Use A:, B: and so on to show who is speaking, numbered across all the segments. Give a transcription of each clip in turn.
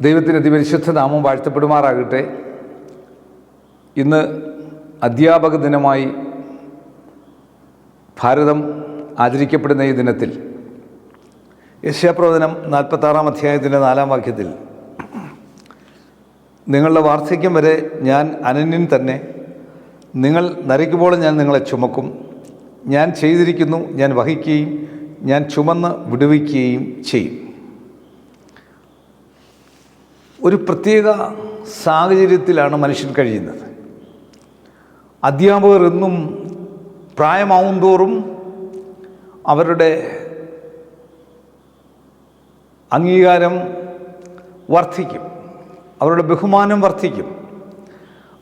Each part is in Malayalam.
A: ദൈവത്തിന്റെ അതിപരിശുദ്ധ നാമം വാഴ്ത്തപ്പെടുമാറാകട്ടെ. ഇന്ന് അധ്യാപക ദിനമായി ഭാരതം ആചരിക്കപ്പെടുന്ന ഈ ദിനത്തിൽ. യശ്യാപ്രവചനം നാൽപ്പത്താറാം അധ്യായത്തിന്റെ നാലാം വാക്യത്തിൽ നിങ്ങളുടെ വാർദ്ധക്യം വരെ ഞാൻ അനന്യൻ തന്നെ. നിങ്ങൾ നരയ്ക്കുമ്പോൾ ഞാൻ നിങ്ങളെ ചുമക്കും. ഞാൻ ചെയ്തിരിക്കുന്നു ഞാൻ വഹിക്കുകയും ഞാൻ ചുമന്ന് വിടുവിക്കുകയും ചെയ്യും. ഒരു പ്രത്യേക സാഹചര്യത്തിലാണ് മനുഷ്യൻ കഴിയുന്നത്. അധ്യാപകർ എന്നും പ്രായമാവും തോറും അവരുടെ അംഗീകാരം വർദ്ധിക്കും. അവരുടെ ബഹുമാനം വർദ്ധിക്കും.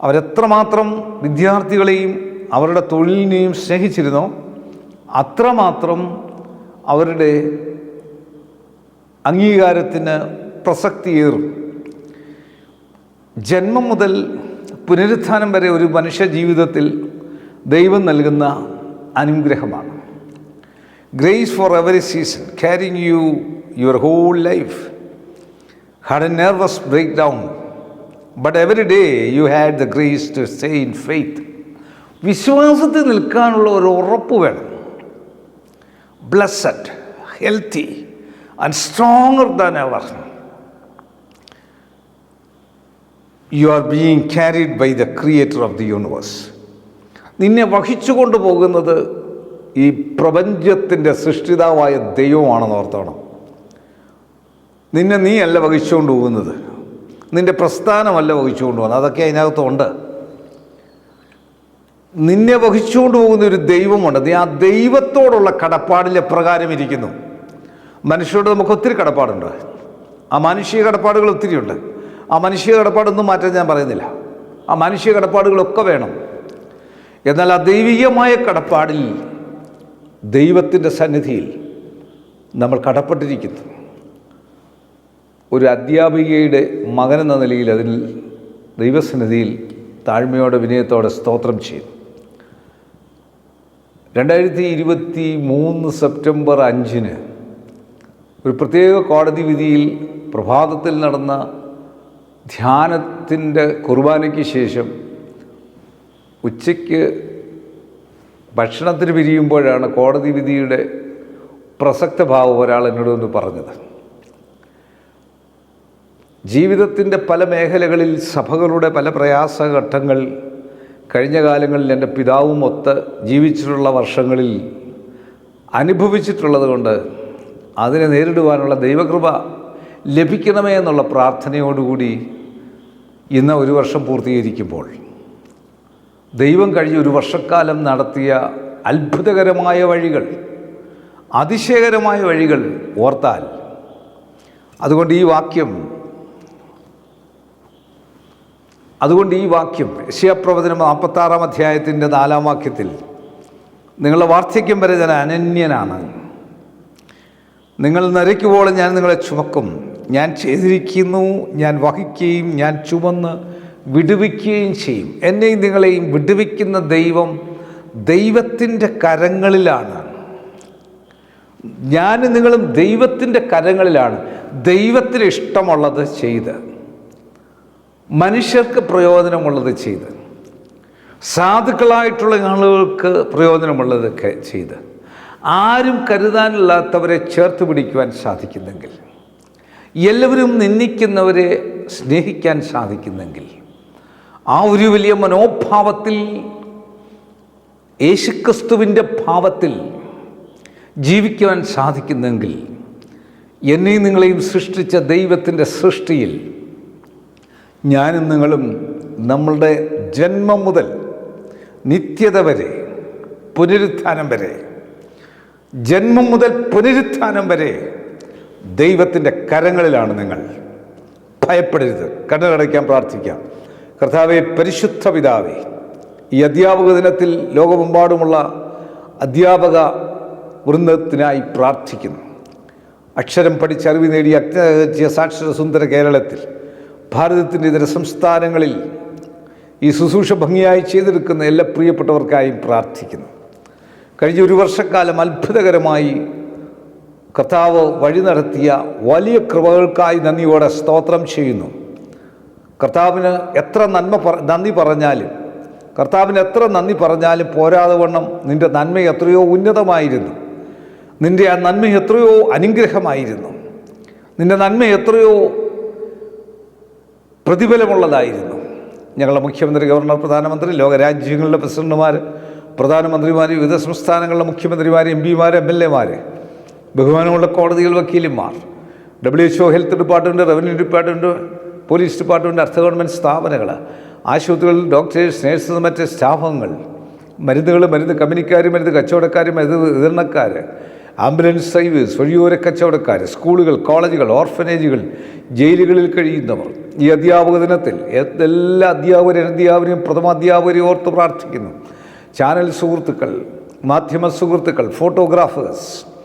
A: അവരെത്രമാത്രം വിദ്യാർത്ഥികളെയും അവരുടെ തൊഴിലിനെയും സ്നേഹിച്ചിരുന്നോ അത്രമാത്രം അവരുടെ അംഗീകാരത്തിന് പ്രസക്തിയേറും. ജന്മം മുതൽ പുനരുത്ഥാനം വരെ ഒരു മനുഷ്യ ജീവിതത്തിൽ ദൈവം നൽകുന്ന അനുഗ്രഹമാണ്. Grace for every season carrying you your whole life had a nervous breakdown but every day you had the grace to stay in faith വിശ്വാസത്തിൽ നിൽക്കാനുള്ള ഒരു ഉറപ്പ് വേണം. Blessed healthy and stronger than ever you are being carried by the creator of the universe നിന്നെ വഹിച്ചു കൊണ്ടുപോകുന്നത് ഈ പ്രപഞ്ചത്തിന്റെ സൃഷ്ടിതാവായ ദൈവമാണെന്ന് ഓർത്തോണം. നിന്നെ നീയല്ല വഹിച്ചുകൊണ്ട് പോകുന്നത് നിന്റെ പ്രസ്ഥാനമല്ല വഹിച്ചുകൊണ്ട് പോകുന്നത് അതൊക്കെ അതിനകത്തുണ്ട് നിന്നെ വഹിച്ചുകൊണ്ട് പോകുന്ന ഒരു ദൈവമുണ്ട്. നീ ആ ദൈവത്തോടുള്ള കടപ്പാടിലെ പ്രകാരം ഇരിക്കുന്നു. മനുഷ്യരോട് നമുക്ക് ഒത്തിരി കടപ്പാടുണ്ട്. ആ മാനുഷിക കടപ്പാടുകൾ ഒത്തിരിയുണ്ട്. ആ മനുഷ്യ കടപ്പാടൊന്നും മാറ്റാൻ ഞാൻ പറയുന്നില്ല. ആ മനുഷ്യ കടപ്പാടുകളൊക്കെ വേണം. എന്നാൽ ആ ദൈവികമായ കടപ്പാടിൽ ദൈവത്തിന്റെ സന്നിധിയിൽ നമ്മൾ കടപ്പെട്ടിരിക്കുന്നു. ഒരു അധ്യാപികയുടെ എന്ന നിലയിൽ അതിൽ ദൈവസന്നിധിയിൽ താഴ്മയോടെ വിനയത്തോടെ സ്തോത്രം ചെയ്യും രണ്ടായിരത്തി ഇരുപത്തി മൂന്ന് സെപ്റ്റംബർ അഞ്ചിന് ഒരു പ്രത്യേക കോടതി വിധിയിൽ പ്രഭാതത്തിൽ നടന്ന ധ്യാനത്തിന്റെ കുർബാനയ്ക്ക് ശേഷം ഉച്ചയ്ക്ക് ഭക്ഷണത്തിന് പിരിയുമ്പോഴാണ് കോടതി വിധിയുടെ പ്രസക്ത ഭാവം ഒരാൾ എന്നോട് ഒന്ന് പറഞ്ഞത്. ജീവിതത്തിന്റെ പല മേഖലകളിൽ സഭകളുടെ പല പ്രയാസഘട്ടങ്ങൾ കഴിഞ്ഞ കാലങ്ങളിൽ എന്റെ പിതാവും ഒത്ത് ജീവിച്ചിട്ടുള്ള വർഷങ്ങളിൽ അനുഭവിച്ചിട്ടുള്ളത് കൊണ്ട് അതിനെ നേരിടുവാനുള്ള ദൈവകൃപ ലഭിക്കണമേ എന്നുള്ള പ്രാർത്ഥനയോടുകൂടി ഇന്ന് ഒരു വർഷം പൂർത്തീകരിക്കുമ്പോൾ ദൈവം കഴിഞ്ഞ ഒരു വർഷക്കാലം നടത്തിയ അത്ഭുതകരമായ വഴികൾ അതിശയകരമായ വഴികൾ ഓർത്താൽ അതുകൊണ്ട് ഈ വാക്യം അതുകൊണ്ട് ഈ വാക്യം യശ്യാപ്രവചനം നാൽപ്പത്താറാം അധ്യായത്തിന്റെ നാലാം വാക്യത്തിൽ നിങ്ങളുടെ വാർദ്ധക്യം വരെ ഞാൻ അനന്യനാണ്. നിങ്ങൾ നരയ്ക്കുമ്പോൾ ഞാൻ നിങ്ങളെ ചുമക്കും. ഞാൻ ചെയ്തിരിക്കുന്നു ഞാൻ വഹിക്കുകയും ഞാൻ ചുമന്ന് വിടുവിക്കുകയും ചെയ്യും. എന്നെയും നിങ്ങളെയും വിടുവിക്കുന്ന ദൈവം ദൈവത്തിന്റെ കരങ്ങളിലാണ്. ഞാൻ നിങ്ങളും ദൈവത്തിന്റെ കരങ്ങളിലാണ് ദൈവത്തിന് ഇഷ്ടമുള്ളത് ചെയ്ത് മനുഷ്യർക്ക് പ്രയോജനമുള്ളത് ചെയ്ത് സാധുക്കളായിട്ടുള്ള ആളുകൾക്ക് പ്രയോജനമുള്ളത് ചെയ്ത് ആരും കരുതാനില്ലാത്തവരെ ചേർത്ത് പിടിക്കുവാൻ സാധിക്കുന്നെങ്കിൽ. എല്ലാവരും നിന്ദിക്കുന്നവരെ സ്നേഹിക്കാൻ സാധിക്കുന്നെങ്കിൽ ആ ഒരു വലിയ മനോഭാവത്തിൽ യേശുക്രിസ്തുവിന്റെ ഭാവത്തിൽ ജീവിക്കുവാൻ സാധിക്കുന്നെങ്കിൽ എന്നെയും നിങ്ങളെയും സൃഷ്ടിച്ച ദൈവത്തിന്റെ സൃഷ്ടിയിൽ ഞാനും നിങ്ങളും നമ്മളുടെ ജന്മം മുതൽ നിത്യത വരെ പുനരുത്ഥാനം വരെ ജന്മം മുതൽ പുനരുത്ഥാനം വരെ ദൈവത്തിന്റെ കരങ്ങളിലാണ് നിങ്ങൾ. ഭയപ്പെടരുത്. കണ്ണുകടയ്ക്കാൻ പ്രാർത്ഥിക്കാം. കർത്താവെ പരിശുദ്ധ പിതാവേ ഈ അധ്യാപക ദിനത്തിൽ ലോകമെമ്പാടുമുള്ള അധ്യാപക വൃന്ദത്തിനായി പ്രാർത്ഥിക്കുന്നു. അക്ഷരം പഠിച്ച് അറിവ് നേടി അജ്ഞ സാക്ഷര സുന്ദര കേരളത്തിൽ ഭാരതത്തിന്റെ ഇതര സംസ്ഥാനങ്ങളിൽ ഈ ശുശ്രൂഷ ഭംഗിയായി ചെയ്തെടുക്കുന്ന എല്ലാ പ്രിയപ്പെട്ടവർക്കായും പ്രാർത്ഥിക്കുന്നു. കഴിഞ്ഞ ഒരു വർഷക്കാലം അത്ഭുതകരമായി കർത്താവ് വഴി നടത്തിയ വലിയ കൃപകൾക്കായി നന്ദിയോടെ സ്തോത്രം ചെയ്യുന്നു. കർത്താവിന് എത്ര നന്മ പറ നന്ദി പറഞ്ഞാലും കർത്താവിന് എത്ര നന്ദി പറഞ്ഞാലും പോരാതെ വണ്ണം നിന്റെ നന്മ എത്രയോ ഉന്നതമായിരുന്നു. നിന്റെ ആ നന്മ എത്രയോ അനുഗ്രഹമായിരുന്നു. നിന്റെ നന്മ എത്രയോ പ്രതിഫലമുള്ളതായിരുന്നു. ഞങ്ങളുടെ മുഖ്യമന്ത്രി ഗവർണർ പ്രധാനമന്ത്രി ലോകരാജ്യങ്ങളുടെ പ്രസിഡന്റുമാർ പ്രധാനമന്ത്രിമാർ വിവിധ സംസ്ഥാനങ്ങളിലെ മുഖ്യമന്ത്രിമാർ എം പിമാർ എം എൽ എമാർ ബഹുമാനമുള്ള കോടതികൾ വക്കീലന്മാർ W H O health department revenue department police department അർദ്ധ ഗവൺമെന്റ് സ്ഥാപനങ്ങൾ ആശുപത്രികളിൽ ഡോക്ടേഴ്സ് നേഴ്സസ് മറ്റ് സ്റ്റാഫുകൾ മരുന്നുകൾ മരുന്ന് കമ്പനിക്കാർ മരുന്ന് കച്ചവടക്കാർ മരുന്ന് വിതരണക്കാർ ആംബുലൻസ് സർവീസ് വഴിയോര കച്ചവടക്കാർ സ്കൂളുകൾ കോളേജുകൾ ഓർഫനേജുകൾ ജയിലുകളിൽ കഴിയുന്നവർ. ഈ അധ്യാപക ദിനത്തിൽ എല്ലാ അധ്യാപകരും അധ്യാപകരെയും പ്രഥമാധ്യാപകരെയും ഓർത്ത് പ്രാർത്ഥിക്കുന്നു. ചാനൽ സുഹൃത്തുക്കൾ മാധ്യമ സുഹൃത്തുക്കൾ ഫോട്ടോഗ്രാഫേഴ്സ്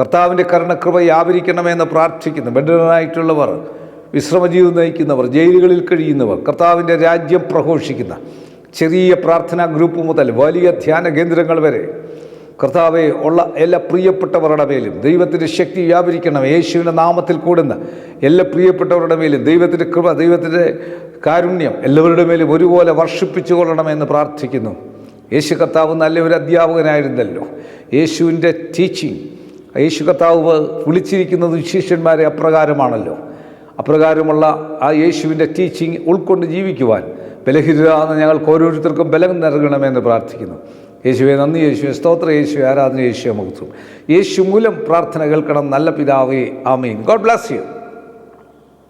A: കർത്താവിന്റെ കരുണക്കൃപ വ്യാപരിക്കണമെന്ന് പ്രാർത്ഥിക്കുന്നു ബന്ധനായിട്ടുള്ളവർ വിശ്രമജീവിതം നയിക്കുന്നവർ ജയിലുകളിൽ കഴിയുന്നവർ കർത്താവിന്റെ രാജ്യം പ്രഘോഷിക്കുന്ന ചെറിയ പ്രാർത്ഥനാ ഗ്രൂപ്പ് മുതൽ വലിയ ധ്യാന കേന്ദ്രങ്ങൾ വരെ കർത്താവെ ഉള്ള എല്ലാ പ്രിയപ്പെട്ടവരുടെ മേലും ദൈവത്തിന്റെ ശക്തി വ്യാപരിക്കണം. യേശുവിന്റെ നാമത്തിൽ കൂടുന്ന എല്ലാ പ്രിയപ്പെട്ടവരുടെ മേലും ദൈവത്തിന്റെ കൃപ ദൈവത്തിന്റെ കാരുണ്യം എല്ലാവരുടെ മേലും ഒരുപോലെ വർഷിപ്പിച്ചു കൊള്ളണമെന്ന് പ്രാർത്ഥിക്കുന്നു. യേശു കർത്താവ് നല്ലൊരു അധ്യാപകനായിരുന്നല്ലോ. യേശുവിന്റെ ടീച്ചിങ് യേശു കർത്താവ് വിളിച്ചിരിക്കുന്നത് വിശേഷന്മാരെ അപ്രകാരമാണല്ലോ. അപ്രകാരമുള്ള ആ യേശുവിന്റെ ടീച്ചിങ് ഉൾക്കൊണ്ട് ജീവിക്കുവാൻ ബലഹിതരാകുന്ന ഞങ്ങൾക്ക് ഓരോരുത്തർക്കും ബലം നൽകണമെന്ന് പ്രാർത്ഥിക്കുന്നു. യേശുവെ നന്ദി യേശുവെ സ്തോത്ര യേശു ആരാധന യേശുവെ മഹത്വം. യേശു മൂലം പ്രാർത്ഥന കേൾക്കണം. നല്ല പിതാവേ ആമീൻ. ഗോഡ് ബ്ലാസ് യു